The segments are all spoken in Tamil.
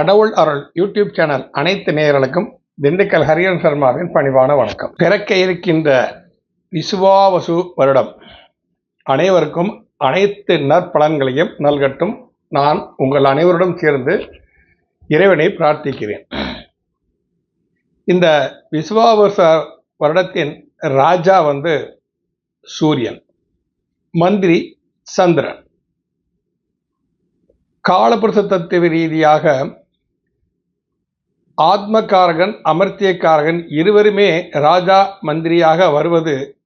கடவுள் அருள் யூடியூப் சேனல் அனைத்து நேயர்களுக்கும் திண்டுக்கல் ஹரியன் சர்மாவின் பணிவான வணக்கம். பிறக்க இருக்கின்ற விசுவாவசு வருடம். அனைவருக்கும் அனைத்து நற்பலன்களையும் நல்கட்டும். நான் உங்கள் அனைவருடன் சேர்ந்து இறைவனை பிரார்த்திக்கிறேன். இந்த விசுவாவச வருடத்தின் ராஜா வந்து சூரியன் மந்திரி சந்திரன். காலபுருஷ தத்துவ ரீதியாக ஆத்மகாரகன் அமர்த்தியக்காரகன் இருவருமே ராஜா மந்திரியாக வருவது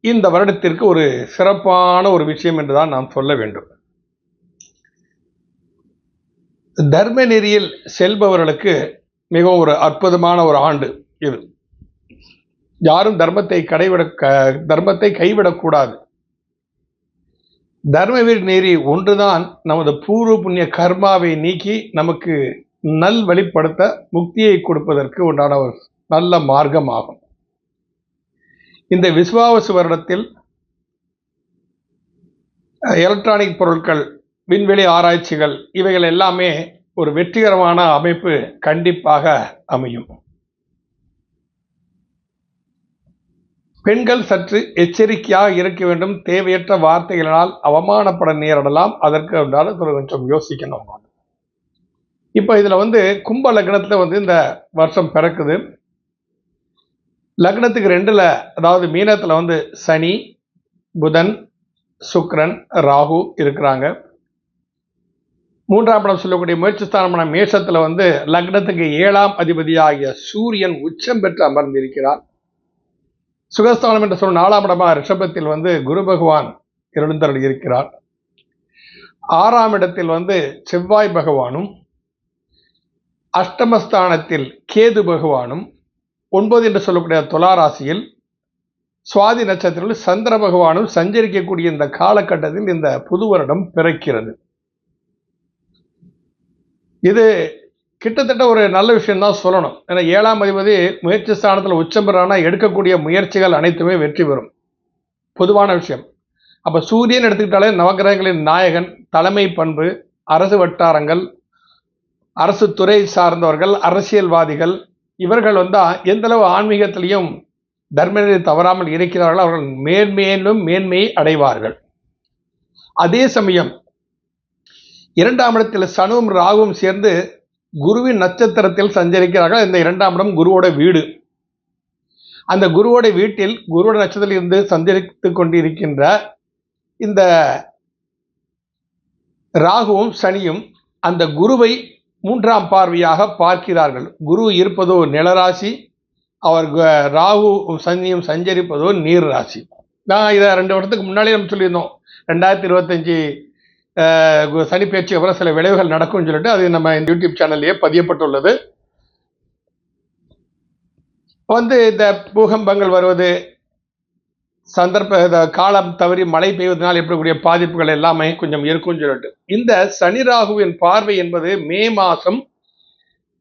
இந்த வருடத்திற்கு ஒரு சிறப்பான ஒரு விஷயம் என்றுதான் நாம் சொல்ல வேண்டும். தர்ம நெறியில் செல்பவர்களுக்கு மிகவும் ஒரு அற்புதமான ஒரு ஆண்டு இது. யாரும் தர்மத்தை கடைவிட க- தர்மத்தை கைவிடக்கூடாது. தர்மவீர் நெறி ஒன்றுதான் நமது பூர்வ புண்ணிய கர்மாவை நீக்கி நமக்கு நல் வழிப்படுத்த முக்தியை கொடுப்பதற்கு உண்டான ஒரு நல்ல மார்க்கமாகும். இந்த விஸ்வாவசு வருடத்தில் எலக்ட்ரானிக் பொருட்கள் விண்வெளி ஆராய்ச்சிகள் இவைகள் எல்லாமே ஒரு வெற்றிகரமான அமைப்பு கண்டிப்பாக அமையும். பெண்கள் சற்று எச்சரிக்கையாக இருக்க வேண்டும். தேவையற்ற வார்த்தைகளினால் அவமானப்பட நேரிடலாம். அதற்கு உண்டான கொஞ்சம் யோசிக்கணும். இப்போ இதில் வந்து கும்ப லக்னத்தில் வந்து இந்த வருஷம் பிறக்குது. லக்னத்துக்கு ரெண்டில் அதாவது மீனத்தில் வந்து சனி புதன் சுக்ரன் ராகு இருக்கிறாங்க. மூன்றாம் படம் சொல்லக்கூடிய முயற்சி ஸ்தானமான மேஷத்தில் வந்து லக்னத்துக்கு ஏழாம் அதிபதியாகிய சூரியன் உச்சம் பெற்று அமர்ந்திருக்கிறார். சுகஸ்தானம் என்று சொல்லும் நாலாம் இடமாக ரிஷபத்தில் வந்து குரு பகவான் எழுந்தருள் இருக்கிறார். ஆறாம் இடத்தில் வந்து செவ்வாய் பகவானும் அஷ்டமஸ்தானத்தில் கேது பகவானும் ஒன்பது என்று சொல்லக்கூடிய துளாராசியில் சுவாதி நட்சத்திரத்தில் சந்திர பகவானும் சஞ்சரிக்கக்கூடிய இந்த காலகட்டத்தில் இந்த புது வருடம் பிறக்கிறது. இது கிட்டத்தட்ட ஒரு நல்ல விஷயம் தான் சொல்லணும். ஏன்னா ஏழாம் அதிபதி முயற்சி ஸ்தானத்தில் உச்சம் பெறானா எடுக்கக்கூடிய முயற்சிகள் அனைத்துமே வெற்றி பெறும். பொதுவான விஷயம். அப்போ சூரியன் எடுத்துக்கிட்டாலே நவகிரகங்களின் நாயகன் தலைமை பண்பு அரசு வட்டாரங்கள் அரசு துறை சார்ந்தவர்கள் அரசியல்வாதிகள் இவர்கள் வந்து எந்தளவு ஆன்மீகத்திலையும் தர்மநிலை தவறாமல் இருக்கிறார்கள் அவர்கள் மேன்மேலும் மேன்மையை அடைவார்கள். அதே சமயம் இரண்டாம் இடத்தில் சனுவும் ராகுவும் சேர்ந்து குருவின் நட்சத்திரத்தில் சஞ்சரிக்கிறார்கள். இந்த இரண்டாம் இடம் குருவோட வீடு. அந்த குருவோட வீட்டில் குருவோட நட்சத்திரத்தில் இருந்து சஞ்சரித்து கொண்டிருக்கின்ற இந்த ராகுவும் சனியும் அந்த குருவை மூன்றாம் பார்வையாக பார்க்கிறார்கள். குரு இருப்பதோ நிலராசி அவர் ராகு சந்தியும் சஞ்சரிப்பதோ நீர் ராசி நான் இதை ரெண்டு வருடத்துக்கு முன்னாலே நம்ம சொல்லியிருந்தோம். ரெண்டாயிரத்தி இருபத்தஞ்சி சனி பயிற்சி அப்புறம் சில விளைவுகள் நடக்கும்னு சொல்லிட்டு அது நம்ம இந்த யூடியூப் சேனல்லையே பதியப்பட்டுள்ளது. வந்து இந்த பூகம்பங்கள் வருவது சந்தர்ப்ப காலம் தவறி மழை பெய்வதனால் ஏற்படக்கூடிய பாதிப்புகள் எல்லாமே கொஞ்சம் இருக்கும்னு சொல்லிட்டு. இந்த சனி ராகுவின் பார்வை என்பது மே மாதம்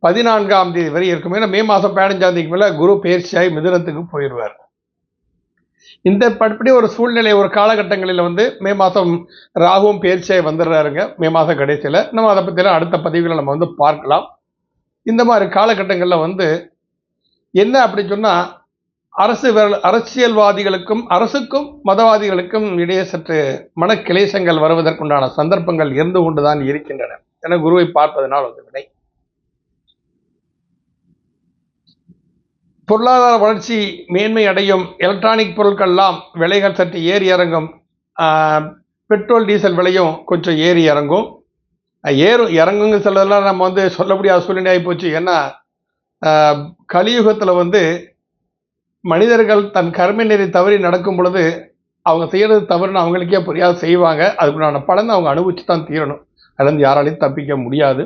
பதினான்காம் தேதி வரை இருக்கும். ஏன்னா மே மாதம் பதினஞ்சாம் தேதிக்கு மேலே குரு பயிற்சியாகி மிதுனத்துக்கு போயிடுவார். இந்த படி ஒரு சூழ்நிலை ஒரு காலகட்டங்களில் வந்து மே மாதம் ராகுவும் பயிற்சியாகி வந்துடுறாருங்க. மே மாதம் கடைசியில். நம்ம அதை பற்றிலாம் அடுத்த பதிவுகளை நம்ம வந்து பார்க்கலாம். இந்த மாதிரி காலகட்டங்களில் வந்து என்ன அப்படி சொன்னால் அரசு அரசியல்வாதிகளுக்கும் அரசுக்கும் மதவாதிகளுக்கும் இடையே சற்று மனக்கிளேசங்கள் வருவதற்குண்டான சந்தர்ப்பங்கள் இருந்து கொண்டுதான் இருக்கின்றன என குருவை பார்ப்பதனால் வந்து வினை பொருளாதார வளர்ச்சி மேன்மை அடையும் எலக்ட்ரானிக் பொருட்கள்லாம் விலைகள் சற்று ஏறி இறங்கும். பெட்ரோல் டீசல் விலையும் கொஞ்சம் ஏறி இறங்கும். ஏறும் இறங்குங்க சிலதெல்லாம் நம்ம வந்து சொல்ல முடியாத சூழ்நிலை ஆகி போச்சு. ஏன்னா கலியுகத்தில் வந்து மனிதர்கள் தன் கர்ம நெறி தவறி நடக்கும் பொழுது அவங்க செய்யறது தவறுன்னு அவங்களுக்கே புரியாது செய்வாங்க. அதுக்குண்டான பலன் அவங்க அனுபவிச்சு தான் தீரணும் அதுலேருந்து யாராலையும் தப்பிக்க முடியாது.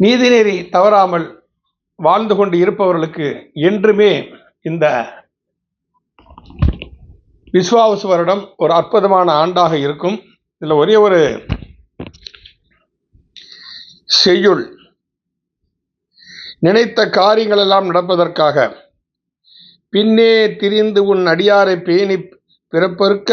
நீதிநெறி தவறாமல் வாழ்ந்து கொண்டு இருப்பவர்களுக்கு என்றுமே இந்த விஸ்வாவசு வருடம் ஒரு அற்புதமான ஆண்டாக இருக்கும். இதில் ஒரே ஒரு செய்யுள் நினைத்த காரியங்களெல்லாம் நடப்பதற்காக. பின்னே திரிந்து உன் அடியாரை பேணி பிறப்பறுக்க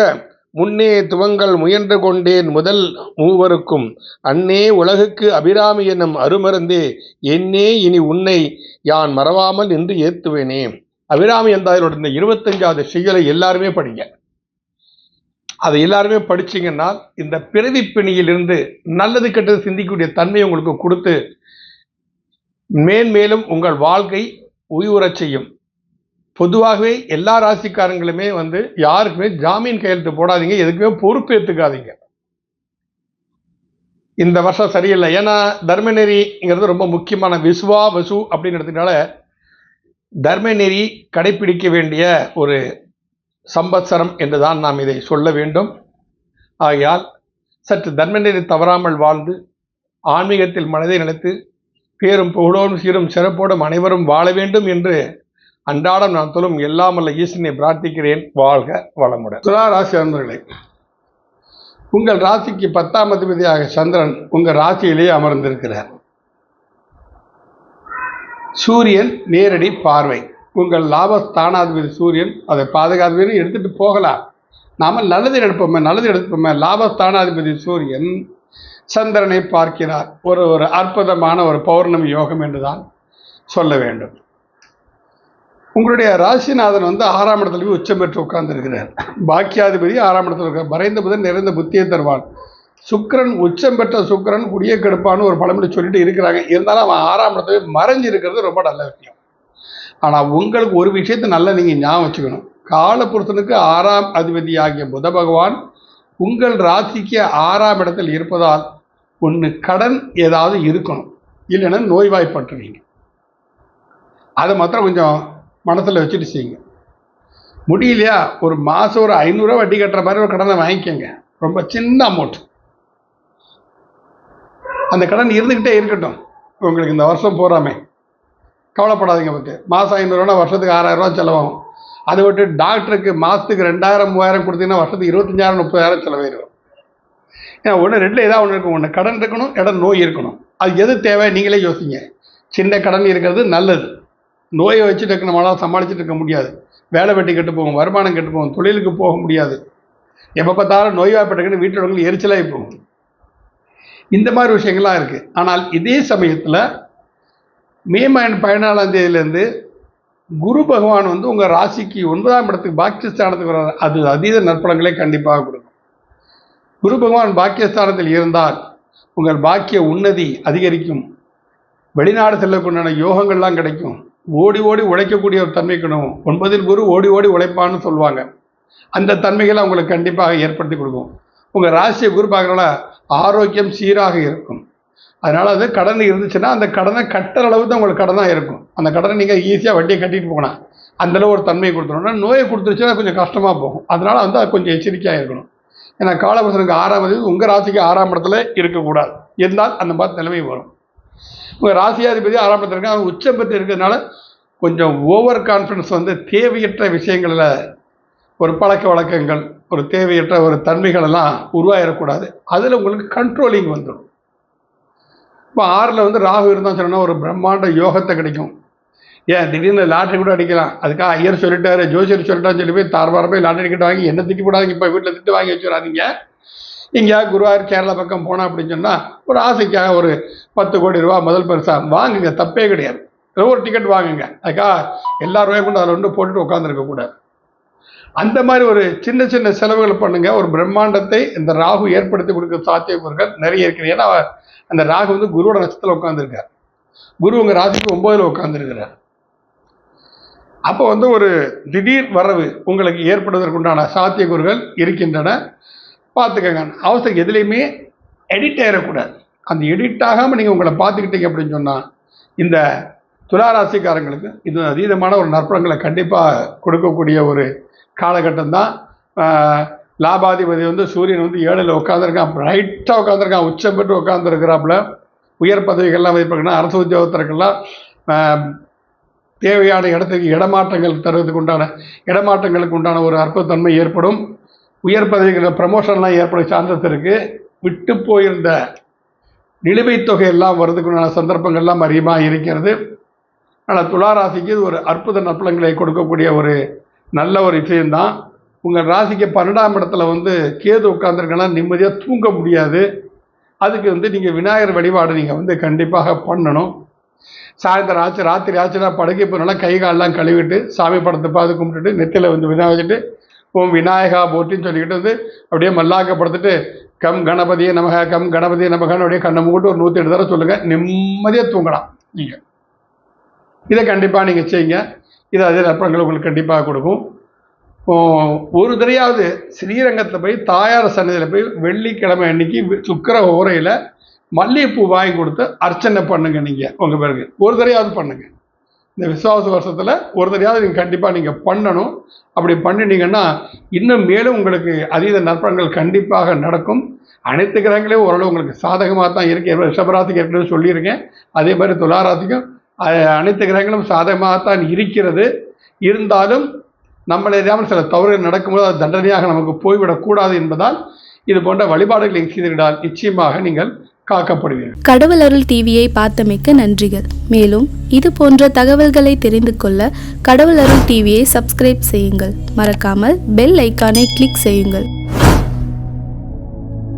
முன்னே துவங்கள் முயன்று கொண்டேன் முதல் மூவருக்கும். அன்னே உலகுக்கு அபிராமி என்னும் அருமருந்தே என்னே இனி உன்னை யான் மறவாமல் நின்று ஏத்துவேனே. அபிராமி என்றாரோட இந்த இருபத்தஞ்சாவது செய்யலை எல்லாருமே படிங்க. அதை எல்லாருமே படிச்சிங்கன்னா இந்த பிறவி பிணியிலிருந்து நல்லது கெட்டது சிந்திக்கக்கூடிய தன்மை உங்களுக்கு கொடுத்து மேன்மேலும் உங்கள் வாழ்க்கை உயிரச் செய்யும். பொதுவாகவே எல்லா ராசிக்காரங்களுமே வந்து யாருக்குமே ஜாமீன் கையெழுத்து போடாதீங்க எதுக்குமே பொறுப்பேற்றுக்காதீங்க இந்த வருஷம் சரியில்லை. ஏன்னா தர்மநெறிங்கிறது ரொம்ப முக்கியமான விசுவா வசு அப்படின்னு எடுத்துனால தர்மநெறி கடைபிடிக்க வேண்டிய ஒரு சம்பத்சரம் என்றுதான் நாம் இதை சொல்ல வேண்டும். ஆகையால் சற்று தர்மநெறி தவறாமல் வாழ்ந்து ஆன்மீகத்தில் மனதை நினைத்து பேரும் புகழோடும் சீரும் சிறப்போடும் அனைவரும் வாழ வேண்டும் என்று அன்றாடம் நான் தொழும் எல்லாம் அல்ல ஈசனை பிரார்த்திக்கிறேன். வாழ்க வளமுடன். துலா ராசி அன்பர்களே உங்கள் ராசிக்கு பத்தாம் அதிபதியாக சந்திரன் உங்கள் ராசியிலேயே அமர்ந்திருக்கிறார். சூரியன் நேரடி பார்வை. உங்கள் லாபஸ்தானாதிபதி சூரியன் அதை பாதுகாத்துன்னு எடுத்துகிட்டு போகலாம். நாம் நல்லது எடுப்போமே நல்லது எடுப்போமே. லாபஸ்தானாதிபதி சூரியன் சந்திரனை பார்க்கிறார். ஒரு ஒரு அற்புதமான ஒரு பௌர்ணமி யோகம் என்றுதான் சொல்ல வேண்டும். உங்களுடைய ராசிநாதன் வந்து ஆறாம் இடத்துல போய் உச்சம் பெற்று உட்கார்ந்துருக்கிறார். பாக்கியாதிபதி ஆறாம் இடத்துல இருக்கார். மறைந்த புதன் நிறைந்த புத்தியை தருவான். சுக்கிரன் உச்சம் பெற்ற சுக்கிரன் குடிய கெடுப்பான்னு ஒரு பழமொழி சொல்லிட்டு இருக்கிறாங்க. இருந்தாலும் அவன் ஆறாம் இடத்துல மறைஞ்சு இருக்கிறது ரொம்ப நல்ல விஷயம். ஆனால் உங்களுக்கு ஒரு விஷயத்தை நல்லா நீங்கள் ஞாபகம் வச்சுக்கணும். காலபுருஷனுக்கு ஆறாம் அதிபதியாகிய புத பகவான் உங்கள் ராசிக்கு ஆறாம் இடத்தில் இருப்பதால் ஒன்று கடன் ஏதாவது இருக்கணும். இல்லைன்னா நோய்வாய்ப்பட்டுருவீங்க அதை மாத்திரம் கொஞ்சம் மனசில் வச்சுட்டு செய்யுங்க. முடியலையா? ஒரு மாதம் ஒரு ஐநூறுரூவா வட்டி கட்டுற மாதிரி ஒரு கடனை வாங்கிக்கோங்க. ரொம்ப சின்ன அமௌண்ட் அந்த கடன் இருந்துக்கிட்டே இருக்கட்டும். உங்களுக்கு இந்த வருஷம் போகிறாமே கவலைப்படாதீங்க பற்றி மாதம் ஐநூறுரூவா வருஷத்துக்கு ஆறாயிரரூவா செலவாகும். அதை விட்டு டாக்டருக்கு மாதத்துக்கு ரெண்டாயிரம் மூவாயிரம் கொடுத்தீங்கன்னா வருஷத்துக்கு இருபத்தஞ்சாயிரம் முப்பதாயிரம் செலவாயிடும் ஏன்னா ஒன்று ரெண்டில் ஏதாவது ஒன்று இருக்கும். ஒன்று கடன் இருக்கணும் இடம் நோய் இருக்கணும். அது எது தேவை? நீங்களே யோசிங்க. சின்ன கடன் இருக்கிறது நல்லது. நோயை வச்சுட்டு நம்மளால் சமாளிச்சுட்டு இருக்க முடியாது. வேலை வெட்டி கெட்டு போகும் வருமானம் கெட்டு போகும் தொழிலுக்கு போக முடியாது. எப்போ பார்த்தாலும் நோய்வாய்ப்பட்டுக்குன்னு வீட்டில் எரிச்சலாகி போகும். இந்த மாதிரி விஷயங்கள்லாம் இருக்குது ஆனால் இதே சமயத்தில் மே மாதம் பதினாலாம் தேதியிலேருந்து குரு பகவான் வந்து உங்கள் ராசிக்கு ஒன்பதாம் இடத்துக்கு பாக்கியஸ்தானத்துக்கு வர்றாரு. அது அதீத நற்பலங்களை கண்டிப்பாக கொடுக்கும். குரு பகவான் பாக்கியஸ்தானத்தில் இருந்தால் உங்கள் பாக்கிய உன்னதி அதிகரிக்கும். வெளிநாடு செல்லக்கூடிய யோகங்கள்லாம் கிடைக்கும். ஓடி ஓடி உழைக்கக்கூடிய ஒரு தன்மை கிடைக்கும். ஒன்பதில் குரு ஓடி ஓடி உழைப்பான்னு சொல்லுவாங்க. அந்த தன்மைகளை அவங்களுக்கு கண்டிப்பாக ஏற்படுத்தி கொடுக்கும். உங்கள் ராசியை குரு பார்க்குறனால ஆரோக்கியம் சீராக இருக்கும். அதனால் அது கடன் இருந்துச்சுன்னா அந்த கடனை கட்டுற அளவு தான் உங்களுக்கு கடனாக இருக்கும். அந்த கடனை நீங்கள் ஈஸியாக வட்டியை கட்டிட்டு போகலாம் அந்தளவு ஒரு தன்மையை கொடுத்துருவோம்னா நோயை கொடுத்துருச்சுன்னா கொஞ்சம் கஷ்டமாக போகும். அதனால் வந்து அது கொஞ்சம் எச்சரிக்கையாக இருக்கணும். ஏன்னா காலபுருஷனுக்கு ஆறாம் இது உங்கள் ராசிக்கு ஆறாம் இடத்துல இருக்கக்கூடாது. இருந்தால் அந்த மாதிரி நிலைமை வரும். உங்கள் ராசியாதிபதி ஆறாம் இடத்துல இருக்காங்க. அவங்க உச்சம் பெற்று இருக்கிறதுனால கொஞ்சம் ஓவர் கான்ஃபிடன்ஸ் வந்து தேவையற்ற விஷயங்களில் ஒரு பழக்க வழக்கங்கள் ஒரு தேவையற்ற ஒரு தன்மைகள் எல்லாம் அதில் உங்களுக்கு கண்ட்ரோலிங் வந்துடும். இப்போ ஆறில் வந்து ராகு இருந்தால் சொன்னால் ஒரு பிரம்மாண்ட யோகத்தை கிடைக்கும். ஏன்? திடீர்னு லாட்ரி கூட அடிக்கலாம். அதுக்காக ஐயர் சொல்லிட்டாரு ஜோசியர் சொல்லிட்டான்னு சொல்லி போய் தார்பார போய் லாட்ரி டிக்கெட் வாங்கி என்ன திட்டி போடாதீங்க இப்போ வீட்டில் திட்டு வாங்கி வச்சுடாதீங்க இங்கே குருவாயூர் கேரளா பக்கம் போனால் அப்படின்னு சொன்னால் ஒரு ஆசைக்காக ஒரு பத்து கோடி ரூபா முதல் பரிசாக வாங்குங்க தப்பே கிடையாது. ஏதோ ஒரு டிக்கெட் வாங்குங்க. அதுக்காக எல்லா ரூபாயும் கொண்டு அதில் ஒன்று போட்டுட்டு உட்காந்துருக்கக்கூடாது அந்த மாதிரி ஒரு சின்ன சின்ன செலவுகள் பண்ணுங்கள் ஒரு பிரம்மாண்டத்தை இந்த ராகு ஏற்படுத்தி கொடுக்க சாத்தியக்கூறுகள் நிறைய இருக்குது. ஏன்னா அந்த ராகு வந்து குருவோட நட்சத்திரத்தில் உட்காந்துருக்கார் குரு உங்கள் ராசிக்கு ஒம்போதில் உட்காந்துருக்கிறார் அப்போ வந்து ஒரு திடீர் வரவு உங்களுக்கு ஏற்படுவதற்குண்டான சாத்தியக்கூறுகள் இருக்கின்றன. பார்த்துக்கங்க அவசரம் எதுலேயுமே எடிட் ஆகிடக்கூடாது அந்த எடிட் ஆகாமல் நீங்கள் உங்களை பார்த்துக்கிட்டீங்க அப்படின்னு சொன்னால் இந்த துளாராசிக்காரங்களுக்கு இது அதீதமான ஒரு நற்பலங்களை கண்டிப்பாக கொடுக்கக்கூடிய ஒரு காலகட்டம் தான் லாபாதிபதி வந்து சூரியன் வந்து ஏழில் உட்காந்துருக்கான் ரைட்டாக உட்காந்துருக்கான் உச்சம் பெற்று உட்காந்துருக்கிறாப்புல உயர் பதவிகள்லாம் வைப்பாங்கன்னா அரசு உத்தியோகத்திற்கெல்லாம் தேவையான இடத்துக்கு இடமாற்றங்கள் தருவதுக்கு உண்டான இடமாற்றங்களுக்கு உண்டான ஒரு அற்புதத்தன்மை ஏற்படும். உயர் பதவிகளில் ப்ரமோஷன்லாம் ஏற்படும் சான்சஸ் இருக்குது விட்டு போயிருந்த நிலுவைத் தொகை எல்லாம் வர்றதுக்குண்டான சந்தர்ப்பங்கள்லாம் அதிகமாக இருக்கிறது. ஆனால் துளாராசிக்கு இது ஒரு அற்புத நற்பலங்களை கொடுக்கக்கூடிய ஒரு நல்ல ஒரு விஷயம்தான். உங்கள் ராசிக்கு பன்னெண்டாம் இடத்துல வந்து கேது உட்காந்துருக்கனா நிம்மதியாக தூங்க முடியாது. அதுக்கு வந்து நீங்கள் விநாயகர் வழிபாடு நீங்கள் வந்து கண்டிப்பாக பண்ணணும். சாயந்தரம் ஆச்சு ராத்திரி ஆச்சுன்னா படுக்கை போனாலும் கை காலெலாம் கழுவிட்டு சாமி படத்தை பார்த்து கும்பிட்டுட்டு நெத்தியில் வந்து வினா வச்சுட்டு ஓம் விநாயகா போட்டின்னு சொல்லிக்கிட்டு வந்து அப்படியே மல்லாக்கப்படுத்திட்டு கம் கணபதியே நமக கம் கணபதியே நமகன்னு அப்படியே கண்ணை மூட்டு ஒரு நூற்றி எட்டு தடவை சொல்லுங்கள் நிம்மதியாக தூங்கலாம் நீங்கள் இதை கண்டிப்பாக நீங்கள் செய்யுங்க. இது அதே நற்பங்கள் உங்களுக்கு கண்டிப்பாக கொடுக்கும். ஒரு தடையாவது ஸ்ரீரங்கத்தில் போய் தாயார் சன்னதியில் போய் வெள்ளிக்கிழமை அன்னைக்கு சுக்கர சுக்கிர ஓரையில் மல்லிகைப்பூ வாங்கி கொடுத்து அர்ச்சனை பண்ணுங்க நீங்கள் உங்கள் பிறகு ஒரு தடையாவது பண்ணுங்க. இந்த விசுவாச வருஷத்தில் ஒரு தடையாவது நீங்கள் கண்டிப்பாக நீங்கள் பண்ணணும். அப்படி பண்ணினீங்கன்னா இன்னும் மேலும் உங்களுக்கு அதீத நற்பணங்கள் கண்டிப்பாக நடக்கும். அனைத்து கிரகங்களையும் ஓரளவு உங்களுக்கு சாதகமாக தான் இருக்குது ஏற்கனவே ரிஷபராசிக்கு ஏற்கனவே சொல்லியிருக்கேன். அதே மாதிரி துளாராசிக்கும் அனைத்து கிரகங்களும் சாதகமாக தான் இருக்கிறது. இருந்தாலும் நம்மளை அறியாமல் சில தவறுகள் நடக்கும்போது அது தண்டனையாக நமக்கு போய்விடக்கூடாது என்பதால் இது போன்ற வழிபாடுகளை செய்திருந்தால் நிச்சயமாக நீங்கள் காக்கப்படுவீர்கள். கடவுள் அருள் டிவியை பார்த்தமைக்க நன்றிகள். மேலும் இது போன்ற தகவல்களை தெரிந்து கொள்ள கடவுள் அருள் டிவியை சப்ஸ்கிரைப் செய்யுங்கள். மறக்காமல் பெல் ஐக்கானை கிளிக் செய்யுங்கள்.